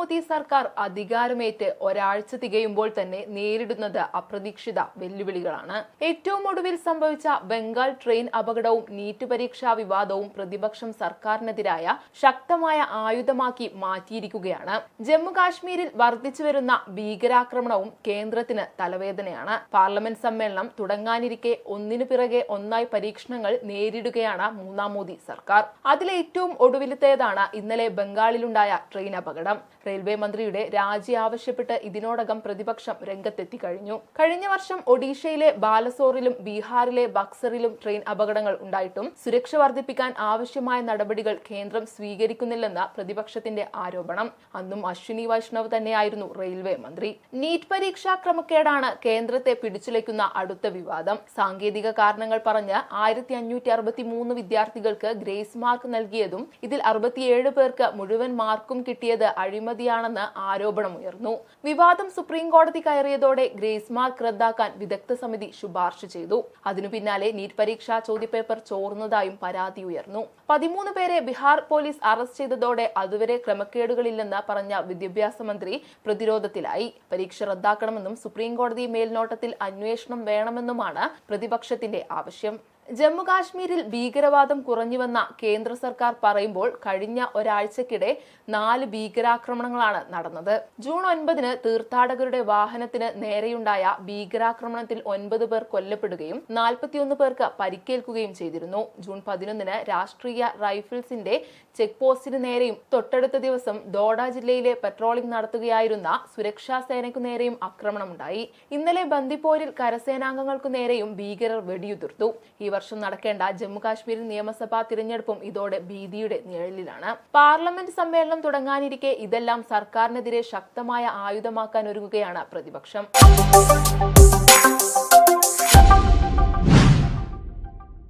മോദി സർക്കാർ അധികാരമേറ്റ് ഒരാഴ്ച തികയുമ്പോൾ തന്നെ നേരിടുന്നത് അപ്രതീക്ഷിത വെല്ലുവിളികളാണ്. ഏറ്റവും ഒടുവിൽ സംഭവിച്ച ബംഗാൾ ട്രെയിൻ അപകടവും നീറ്റ് പരീക്ഷാ വിവാദവും പ്രതിപക്ഷം സർക്കാരിനെതിരായ ശക്തമായ ആയുധമാക്കി മാറ്റിയിരിക്കുകയാണ്. ജമ്മു കാശ്മീരിൽ വർദ്ധിച്ചു വരുന്ന ഭീകരാക്രമണവും കേന്ദ്രത്തിന് തലവേദനയാണ്. പാർലമെന്റ് സമ്മേളനം തുടങ്ങാനിരിക്കെ ഒന്നിനു പിറകെ ഒന്നായി പരീക്ഷണങ്ങൾ നേരിടുകയാണ് മൂന്നാം മോദി സർക്കാർ. അതിലെ ഏറ്റവും ഒടുവിലത്തേതാണ് ഇന്നലെ ബംഗാളിലുണ്ടായ ട്രെയിൻ അപകടം. റെയിൽവേ മന്ത്രിയുടെ രാജി ആവശ്യപ്പെട്ട് ഇതിനോടകം പ്രതിപക്ഷം രംഗത്തെത്തി കഴിഞ്ഞു. കഴിഞ്ഞ വർഷം ഒഡീഷയിലെ ബാലസോറിലും ബീഹാറിലെ ബക്സറിലും ട്രെയിൻ അപകടങ്ങൾ ഉണ്ടായിട്ടും സുരക്ഷ വർദ്ധിപ്പിക്കാൻ ആവശ്യമായ നടപടികൾ കേന്ദ്രം സ്വീകരിക്കുന്നില്ലെന്ന പ്രതിപക്ഷത്തിന്റെ ആരോപണം. അന്നും അശ്വിനി വൈഷ്ണവ് തന്നെയായിരുന്നു റെയിൽവേ മന്ത്രി. നീറ്റ് പരീക്ഷാ ക്രമക്കേടാണ് കേന്ദ്രത്തെ പിടിച്ചുലയ്ക്കുന്ന അടുത്ത വിവാദം. സാങ്കേതിക കാരണങ്ങൾ പറഞ്ഞ് ആയിരത്തി അഞ്ഞൂറ്റി അറുപത്തി മൂന്ന് വിദ്യാർത്ഥികൾക്ക് ഗ്രേസ് മാർക്ക് നൽകിയതും ഇതിൽ അറുപത്തിയേഴ് പേർക്ക് മുഴുവൻ മാർക്കും കിട്ടിയത് അഴിമതിയാണെന്ന് ആരോപണമുയർന്നു വിവാദം സുപ്രീം കോടതി കയറിയതോടെ ഗ്രേസ് മാർക്ക് റദ്ദാക്കാൻ വിദഗ്ധ സമിതി ശുപാർശ ചെയ്തു. അതിനു പിന്നാലെ നീറ്റ് പരീക്ഷാ ചോദ്യപേപ്പർ ചോർന്നതായും പരാതി ഉയർന്നു. പതിമൂന്ന് പേരെ ബിഹാർ പോലീസ് അറസ്റ്റ് ചെയ്തതോടെ അതുവരെ ക്രമക്കേടുകളില്ലെന്ന് പറഞ്ഞ വിദ്യാഭ്യാസ മന്ത്രി പ്രതിരോധത്തിലായി. പരീക്ഷ റദ്ദാക്കണമെന്നും സുപ്രീം കോടതി മേൽനോട്ടത്തിൽ അന്വേഷണം വേണമെന്നുമാണ് പ്രതിപക്ഷത്തിന്റെ ആവശ്യം. ജമ്മു കാശ്മീരിൽ ഭീകരവാദം കുറഞ്ഞുവെന്ന കേന്ദ്ര സർക്കാർ പറയുമ്പോൾ കഴിഞ്ഞ ഒരാഴ്ചക്കിടെ നാല് ഭീകരാക്രമണങ്ങളാണ് നടന്നത്. ജൂൺ ഒൻപതിന് തീർത്ഥാടകരുടെ വാഹനത്തിന് നേരെയുണ്ടായ ഭീകരാക്രമണത്തിൽ ഒൻപത് പേർ കൊല്ലപ്പെടുകയും നാൽപ്പത്തിയൊന്ന് പേർക്ക് പരിക്കേൽക്കുകയും ചെയ്തിരുന്നു. ജൂൺ പതിനൊന്നിന് രാഷ്ട്രീയ റൈഫിൾസിന്റെ ചെക്ക് പോസ്റ്റിന് നേരെയും തൊട്ടടുത്ത ദിവസം ദോഡ ജില്ലയിലെ പെട്രോളിംഗ് നടത്തുകയായിരുന്ന സുരക്ഷാ സേനയ്ക്കു നേരെയും ആക്രമണമുണ്ടായി. ഇന്നലെ ബന്ദിപ്പോരിൽ കരസേനാംഗങ്ങൾക്കു നേരെയും ഭീകരർ വെടിയുതിർത്തു. ഈ വർഷം നടക്കേണ്ട ജമ്മു കാശ്മീർ നിയമസഭാ തിരഞ്ഞെടുപ്പും ഇതോടെ ഭീതിയുടെ നിഴലിലാണ്. പാർലമെന്റ് സമ്മേളനം തുടങ്ങാനിരിക്കെ ഇതെല്ലാം സർക്കാരിനെതിരെ ശക്തമായ ആയുധമാക്കാൻ ഒരുങ്ങുകയാണ് പ്രതിപക്ഷം.